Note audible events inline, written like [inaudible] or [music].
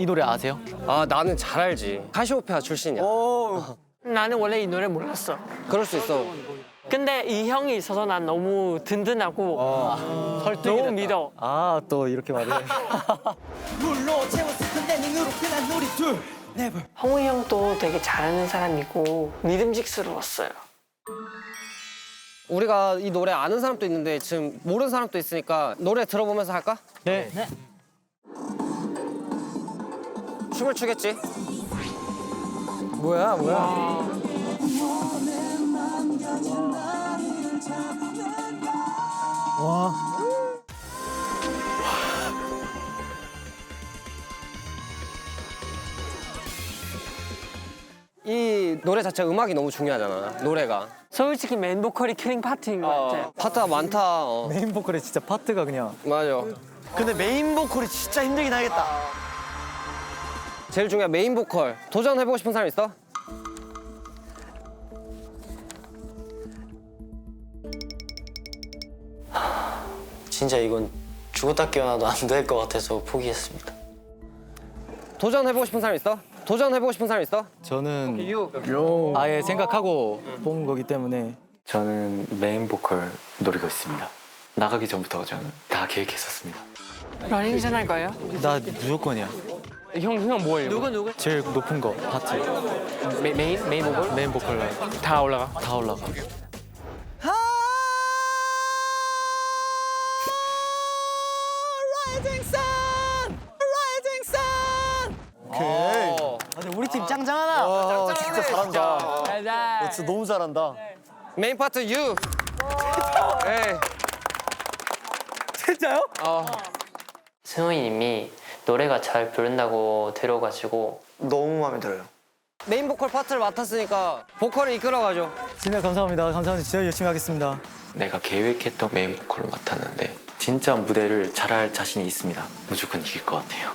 이 노래 아세요? 아 나는 잘 알지. 카시오페아 출신이야. 나는 원래 이 노래 몰랐어. 그럴 수 있어. 근데 이 형이 있어서 난 너무 든든하고 너무 믿어. 아 또 이렇게 말해. [laughs] 홍우 형도 되게 잘하는 사람이고 믿음직스러웠어요. 우리가 이 노래 아는 사람도 있는데 지금 모르는 사람도 있으니까 노래 들어보면서 할까? 네. 춤을 추겠지. 뭐야 뭐야. 와. 이 노래 자체 음악이 너무 중요하잖아. 노래가. 솔직히 맨 보컬이 킬링 파트인 것 같아요. 파트가 많다. 어. 메인 보컬에 진짜 파트가 그냥. 맞아. 근데 메인 보컬이 진짜 힘들긴 하겠다. 제일 중요한 메인 보컬. 도전해보고 싶은 사람 있어? 진짜 이건 죽었다 깨어나도 안 될 것 같아서 포기했습니다. 도전해보고 싶은 사람 있어? 도전해보고 싶은 사람 있어? 저는 유. 아예 생각하고 뽑은 거기 때문에 저는 메인 보컬 노리고 있습니다. 나가기 전부터 저는 다 계획했었습니다. 러닝 션 할 거예요? 나 무조건이야. 형, 형 뭐예요? 누구 누구? 제일 높은 거 파트. 메, 메인? 메인 보컬? 메인 보컬 다 올라가. 다 올라가. 어. 아니 우리 팀 짱짱하다. 와, 진짜 잘한다. 네. 진짜 너무 잘한다. 메인 파트 유. 에이. [laughs] 진짜요? 어. 승호이님이 노래가 잘 부른다고 들어가지고 너무 마음에 들어요. 메인 보컬 파트를 맡았으니까 보컬을 이끌어가죠. 진짜 감사합니다. 감사합니다. 진짜 열심히 하겠습니다. 내가 계획했던 메인 보컬로 맡았는데 진짜 무대를 잘할 자신이 있습니다. 무조건 이길 것 같아요.